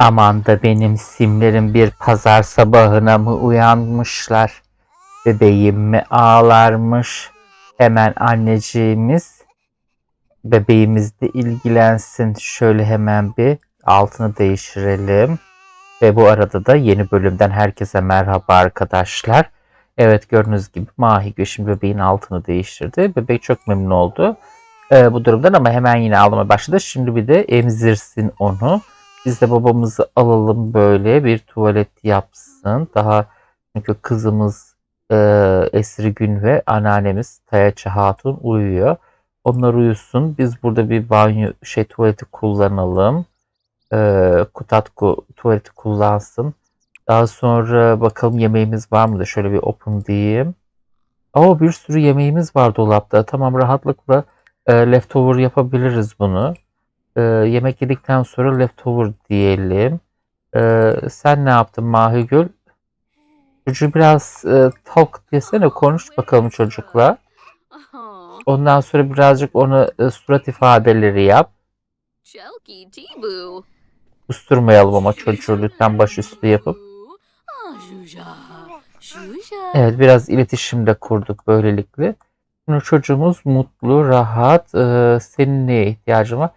Aman da benim simlerim bir pazar sabahına mı uyanmışlar? Bebeğim mi ağlarmış? Hemen anneciğimiz bebeğimizle ilgilensin. Şöyle hemen bir altını değiştirelim. Ve bu arada da yeni bölümden herkese merhaba arkadaşlar. Evet gördüğünüz gibi Mahi şimdi bebeğin altını değiştirdi. Bebek çok memnun oldu e, bu durumdan ama hemen yine ağlamaya başladı. Şimdi bir de emzirsin onu. Biz de babamızı alalım böyle bir tuvalet yapsın. Daha çünkü kızımız e, Esri Gün ve anneannemiz Tayaçı Hatun uyuyor. Onlar uyusun. Biz burada bir banyo şey tuvaleti kullanalım. E, Kutatku tuvaleti kullansın. Daha sonra bakalım yemeğimiz var mı da şöyle bir open diyeyim. Aa bir sürü yemeğimiz var dolapta. Tamam rahatlıkla e, leftover yapabiliriz bunu. E, yemek yedikten sonra leftover diyelim. E, sen ne yaptın Mahigül? Çocuğu biraz e, talk desene konuş bakalım çocukla. Ondan sonra birazcık ona e, surat ifadeleri yap. Kusturmayalım ama çocuğu lütfen başüstü yapıp. Ah. Evet biraz iletişim de kurduk böylelikle. Şimdi çocuğumuz mutlu, rahat. Ee, senin neye ihtiyacın var?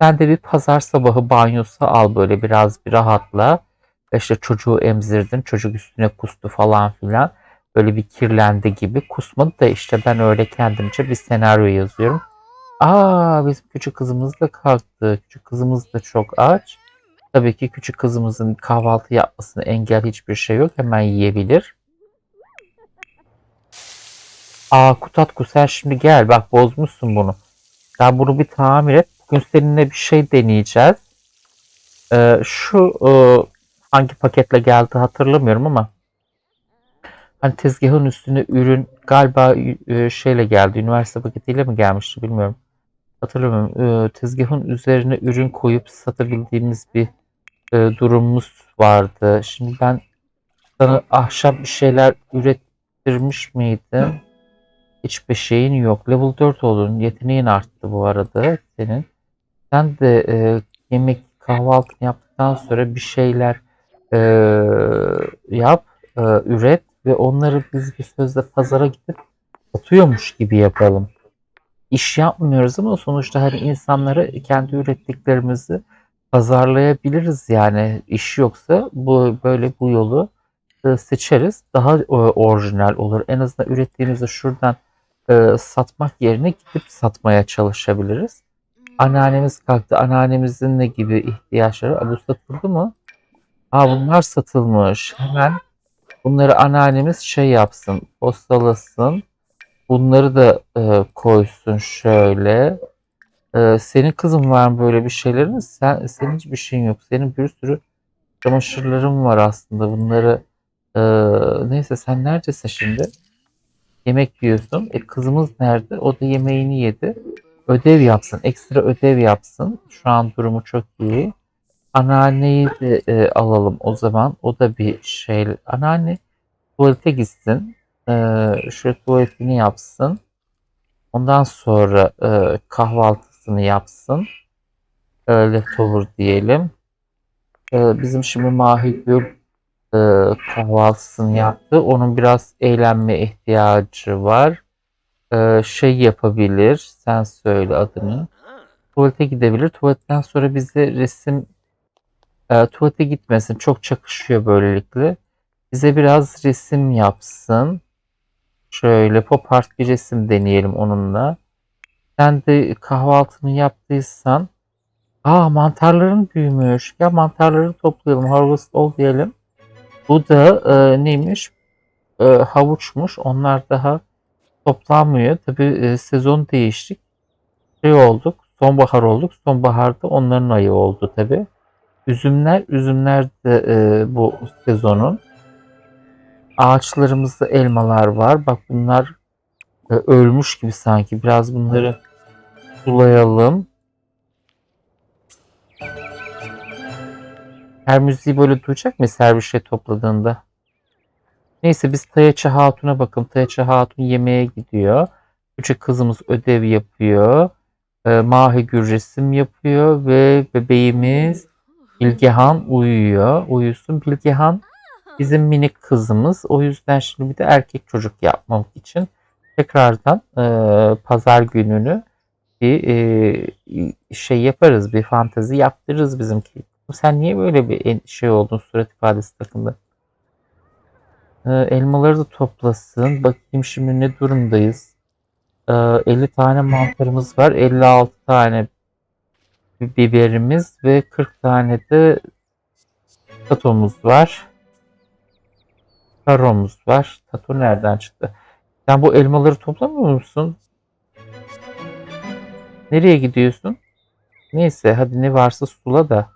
Sen de bir pazar sabahı banyosu al böyle biraz bir rahatla. İşte çocuğu emzirdin, çocuk üstüne kustu falan filan. Böyle bir kirlendi gibi. Kusmadı da işte ben öyle kendimce bir senaryo yazıyorum. Aa bizim küçük kızımız da kalktı. Küçük kızımız da çok aç. Tabii ki küçük kızımızın kahvaltı yapmasına engel hiçbir şey yok. Hemen yiyebilir. Aa Kutatku sen şimdi gel bak bozmuşsun bunu. Sen bunu bir tamir et. Bugün seninle bir şey deneyeceğiz. Ee, şu e, hangi paketle geldi hatırlamıyorum ama hani tezgahın üstüne ürün galiba e, şeyle geldi. Üniversite paketiyle mi gelmişti bilmiyorum. Hatırlamıyorum. Ee, tezgahın üzerine ürün koyup satabildiğimiz bir e, durumumuz vardı. Şimdi ben sana ahşap bir şeyler ürettirmiş miydim? Hiçbir şeyin yok. Level 4 oldun. Yeteneğin arttı bu arada senin. Sen de e, yemek kahvaltını yaptıktan sonra bir şeyler e, yap, e, üret ve onları biz bir sözle pazara gidip satıyormuş gibi yapalım. İş yapmıyoruz ama sonuçta hani insanlara kendi ürettiklerimizi pazarlayabiliriz yani iş yoksa bu böyle bu yolu e, seçeriz. Daha e, orijinal olur. En azından ürettiğimizi şuradan e, satmak yerine gidip satmaya çalışabiliriz. Anneannemiz kalktı. Anneannemizin ne gibi ihtiyaçları? Aa, bu satıldı mı? Aa bunlar satılmış. Hemen bunları anneannemiz şey yapsın. Postalasın. Bunları da e, koysun şöyle. E, senin kızın var mı böyle bir şeylerin? Sen, senin hiçbir şeyin yok. Senin bir sürü çamaşırların var aslında. Bunları e, neyse sen neredesin şimdi? Yemek yiyorsun. E kızımız nerede? O da yemeğini yedi. Ödev yapsın. Ekstra ödev yapsın. Şu an durumu çok iyi. Anneanneyi de e, alalım o zaman. O da bir şey. Anneanne tuvalete gitsin. E, şu tuvaletini yapsın. Ondan sonra e, kahvaltısını yapsın. E, leftover diyelim. E, bizim şimdi Mahigül e, kahvaltısını yaptı. Onun biraz eğlenme ihtiyacı var. E, şey yapabilir. Sen söyle adını. Tuvalete gidebilir. Tuvaletten sonra bize resim e, tuvalete gitmesin. Çok çakışıyor böylelikle. Bize biraz resim yapsın. Şöyle pop art bir resim deneyelim onunla. Sen de kahvaltını yaptıysan Aa mantarların büyümüş. Ya mantarları toplayalım. Harvest ol diyelim. Bu da e, neymiş? E, havuçmuş. Onlar daha toplanmıyor. Tabi e, sezon değiştik. Şey olduk. Sonbahar olduk. Sonbaharda onların ayı oldu tabi. Üzümler, üzümler de e, bu sezonun. Ağaçlarımızda elmalar var. Bak bunlar e, ölmüş gibi sanki. Biraz bunları sulayalım. Her müziği böyle duyacak mıyız her bir şey topladığında? Neyse biz Tayaçı Hatun'a bakalım. Tayaçı Hatun yemeğe gidiyor. Küçük kızımız ödev yapıyor. E, Mahi Gür resim yapıyor ve bebeğimiz Bilgehan uyuyor. Uyusun. Bilgehan bizim minik kızımız. O yüzden şimdi bir de erkek çocuk yapmak için tekrardan e, pazar gününü bir e, şey yaparız. Bir fantezi yaptırırız bizimki. Sen niye böyle bir şey oldun surat ifadesi takındın? E, elmaları da toplasın. Bakayım şimdi ne durumdayız. E, 50 tane mantarımız var. 56 tane bi- biberimiz ve 40 tane de tatomuz var. Taromuz var. Tato nereden çıktı? Sen bu elmaları toplamıyor musun? Nereye gidiyorsun? Neyse hadi ne varsa sula da.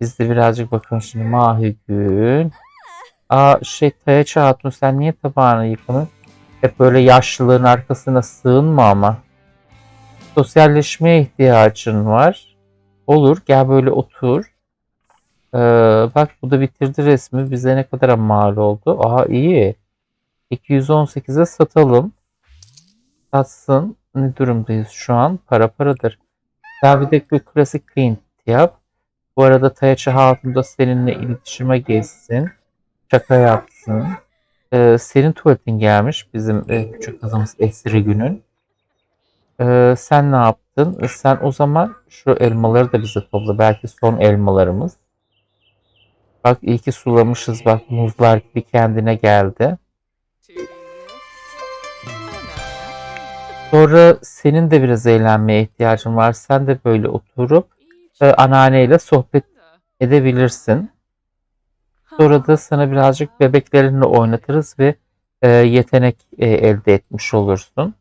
Biz de birazcık bakalım şimdi Mahi Gün. Aa şey Tayaça Hatun sen niye tabağını yıkadın? Hep böyle yaşlılığın arkasına sığınma ama. Sosyalleşmeye ihtiyacın var. Olur gel böyle otur. Ee, bak bu da bitirdi resmi. Bize ne kadar mal oldu? Aa iyi. 218'e satalım. Satsın. Ne durumdayız şu an? Para paradır. Daha bir de bir klasik print yap. Bu arada Tayaçı Hatun da seninle iletişime geçsin. Şaka yapsın. Ee, senin tuvaletin gelmiş. Bizim e, küçük kızımız Esri Gün'ün. Ee, sen ne yaptın? Ee, sen o zaman şu elmaları da bize topla. Belki son elmalarımız. Bak iyi ki sulamışız. Bak muzlar gibi kendine geldi. Sonra senin de biraz eğlenmeye ihtiyacın var. Sen de böyle oturup e, anneanneyle sohbet edebilirsin. Sonra da sana birazcık bebeklerinle oynatırız ve e, yetenek e, elde etmiş olursun.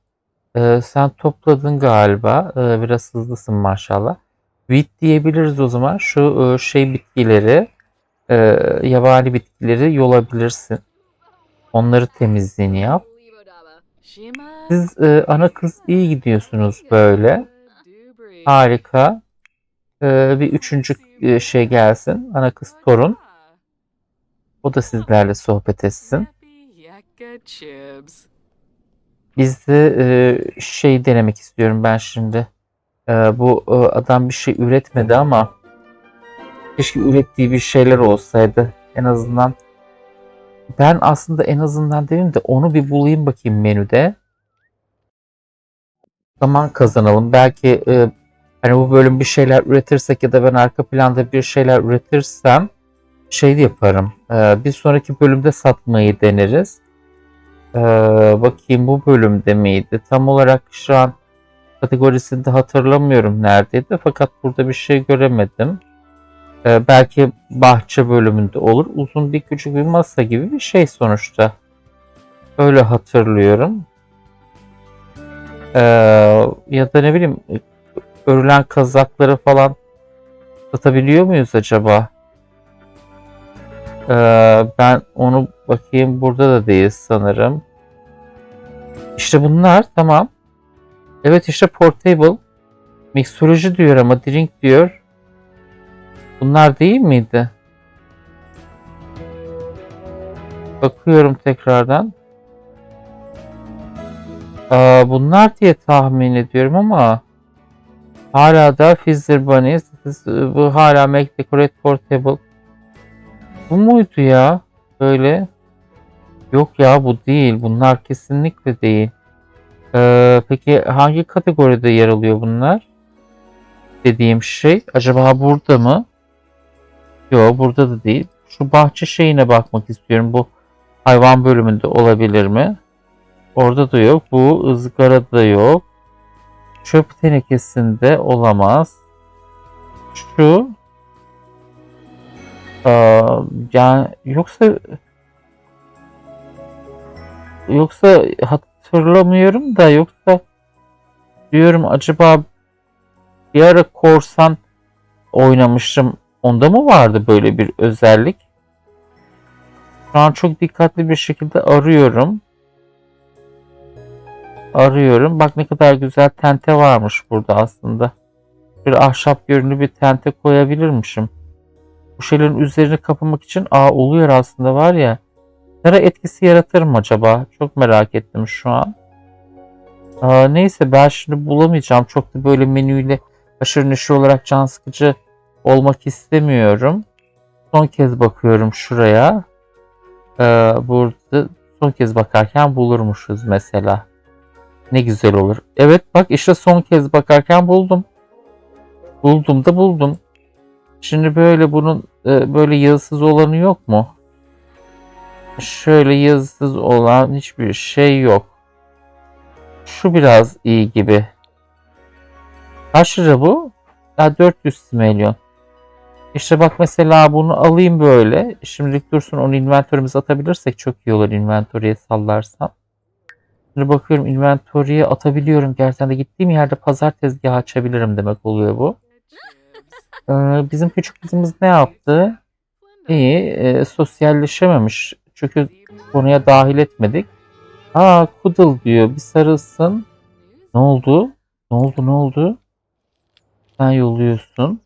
E, sen topladın galiba. E, biraz hızlısın maşallah. Weed diyebiliriz o zaman. Şu e, şey bitkileri, e, yabani bitkileri yolabilirsin. Onları temizliğini yap. Siz e, ana kız iyi gidiyorsunuz böyle. Harika. E, bir üçüncü e, şey gelsin. Ana kız torun. O da sizlerle sohbet etsin. Biz de e, şey denemek istiyorum ben şimdi. E, bu e, adam bir şey üretmedi ama keşke ürettiği bir şeyler olsaydı. En azından ben aslında en azından dedim de onu bir bulayım bakayım menüde. Zaman kazanalım. Belki e, hani bu bölüm bir şeyler üretirsek ya da ben arka planda bir şeyler üretirsem şey de yaparım. E, bir sonraki bölümde satmayı deneriz. Ee, bakayım bu bölümde miydi? Tam olarak şu an kategorisinde hatırlamıyorum neredeydi. Fakat burada bir şey göremedim. Ee, belki bahçe bölümünde olur. Uzun bir küçük bir masa gibi bir şey sonuçta. Öyle hatırlıyorum. Ee, ya da ne bileyim örülen kazakları falan satabiliyor muyuz acaba? Ee, ben onu bakayım burada da değil sanırım. İşte bunlar tamam. Evet işte portable. Mixoloji diyor ama drink diyor. Bunlar değil miydi? Bakıyorum tekrardan. Aa, bunlar diye tahmin ediyorum ama hala da Fizzer Bunny bu hala Make Decorate Portable bu muydu ya? Böyle. Yok ya bu değil. Bunlar kesinlikle değil. Ee, peki hangi kategoride yer alıyor bunlar? Dediğim şey. Acaba burada mı? Yok burada da değil. Şu bahçe şeyine bakmak istiyorum. Bu hayvan bölümünde olabilir mi? Orada da yok. Bu ızgarada da yok. Çöp tenekesinde olamaz. Şu Aa, yani yoksa yoksa hatırlamıyorum da yoksa diyorum acaba bir ara korsan oynamıştım. Onda mı vardı böyle bir özellik? Şu an çok dikkatli bir şekilde arıyorum. Arıyorum. Bak ne kadar güzel tente varmış burada aslında. Bir ahşap görünümlü bir tente koyabilirmişim bu şeylerin üzerini kapamak için aa oluyor aslında var ya. Nere etkisi yaratır mı acaba? Çok merak ettim şu an. Aa, neyse ben şimdi bulamayacağım. Çok da böyle menüyle aşırı neşir olarak can sıkıcı olmak istemiyorum. Son kez bakıyorum şuraya. Ee, burada son kez bakarken bulurmuşuz mesela. Ne güzel olur. Evet bak işte son kez bakarken buldum. Buldum da buldum. Şimdi böyle bunun e, böyle yazısız olanı yok mu? Şöyle yazısız olan hiçbir şey yok. Şu biraz iyi gibi. Kaç lira bu? Ya 400 milyon. İşte bak mesela bunu alayım böyle. Şimdilik dursun onu inventörümüze atabilirsek çok iyi olur inventörüye sallarsam. Şimdi bakıyorum inventörüye atabiliyorum. Gerçekten de gittiğim yerde pazar tezgahı açabilirim demek oluyor bu. Ee, bizim küçük kızımız ne yaptı? İyi, e, sosyalleşememiş. Çünkü konuya dahil etmedik. Aa Kudıl diyor. Bir sarılsın. Ne oldu? Ne oldu? Ne oldu? Sen yolluyorsun.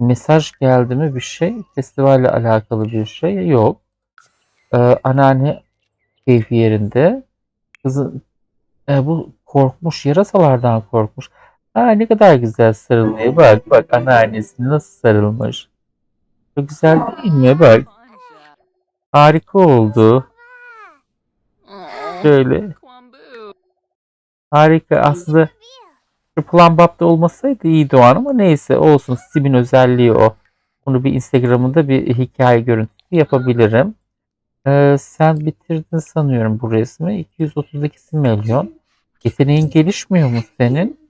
Mesaj geldi mi bir şey? Festivalle alakalı bir şey yok. Ee, anneanne keyfi yerinde. Kızı e, bu korkmuş yarasalardan korkmuş. Aa ne kadar güzel sarılıyor. Bak bak anneannesi nasıl sarılmış. Çok güzel değil mi? Bak harika oldu. Şöyle harika. Aslında şu plan bapta olmasaydı iyiydi o an ama neyse olsun. Steam'in özelliği o. Bunu bir Instagram'ında bir hikaye görüntüsü yapabilirim. Ee, sen bitirdin sanıyorum bu resmi. 232 milyon. Yeteneğin gelişmiyor mu senin?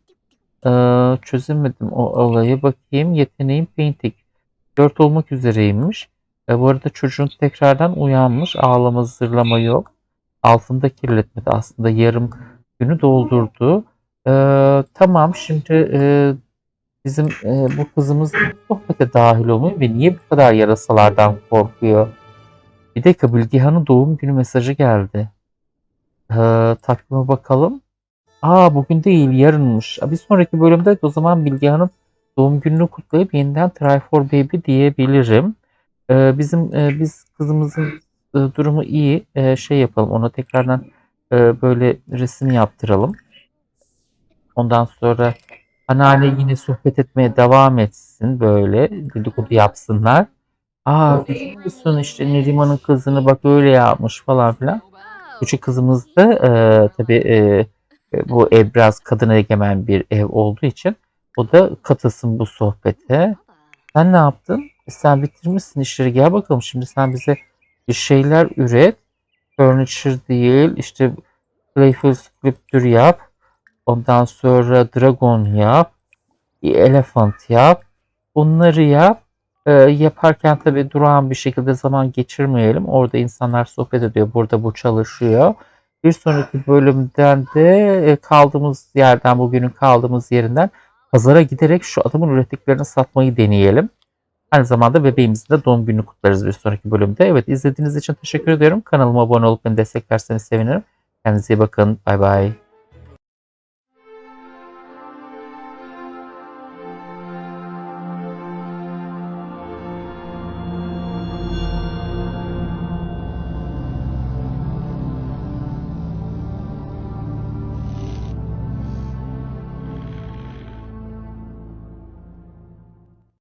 Ee, çözemedim o olayı. Bakayım. Yeteneğin painting. 4 olmak üzereymiş. E, bu arada çocuğun tekrardan uyanmış. Ağlama zırlama yok. Altında kirletmedi. Aslında yarım günü doldurdu. Ee, tamam şimdi e, bizim e, bu kızımız sohbete dahil olmuyor ve niye bu kadar yarasalardan korkuyor? Bir dakika Bilgehan'ın doğum günü mesajı geldi. Ee, takvime bakalım. Aa bugün değil yarınmış. Bir sonraki bölümde o zaman Bilgehan'ın doğum gününü kutlayıp yeniden Try for Baby diyebilirim. Ee, bizim e, biz kızımızın e, durumu iyi. E, şey yapalım ona tekrardan böyle resim yaptıralım. Ondan sonra anneanne yine sohbet etmeye devam etsin böyle dedikodu yapsınlar. Aa biliyor musun işte Neriman'ın kızını bak öyle yapmış falan filan. Küçük kızımız da e, tabii e, bu ev biraz kadına egemen bir ev olduğu için o da katılsın bu sohbete. Sen ne yaptın? E, sen bitirmişsin işleri. Gel bakalım şimdi sen bize bir şeyler üret. Furniture değil işte Playful Sculpture yap. Ondan sonra Dragon yap. Elephant yap. Bunları yap. Ee, yaparken tabii durağan bir şekilde zaman geçirmeyelim. Orada insanlar sohbet ediyor. Burada bu çalışıyor. Bir sonraki bölümden de e, kaldığımız yerden, bugünün kaldığımız yerinden pazara giderek şu adamın ürettiklerini satmayı deneyelim. Aynı zamanda bebeğimizin de doğum gününü kutlarız bir sonraki bölümde. Evet izlediğiniz için teşekkür ediyorum. Kanalıma abone olup beni desteklerseniz sevinirim. Kendinize iyi bakın. Bay bay.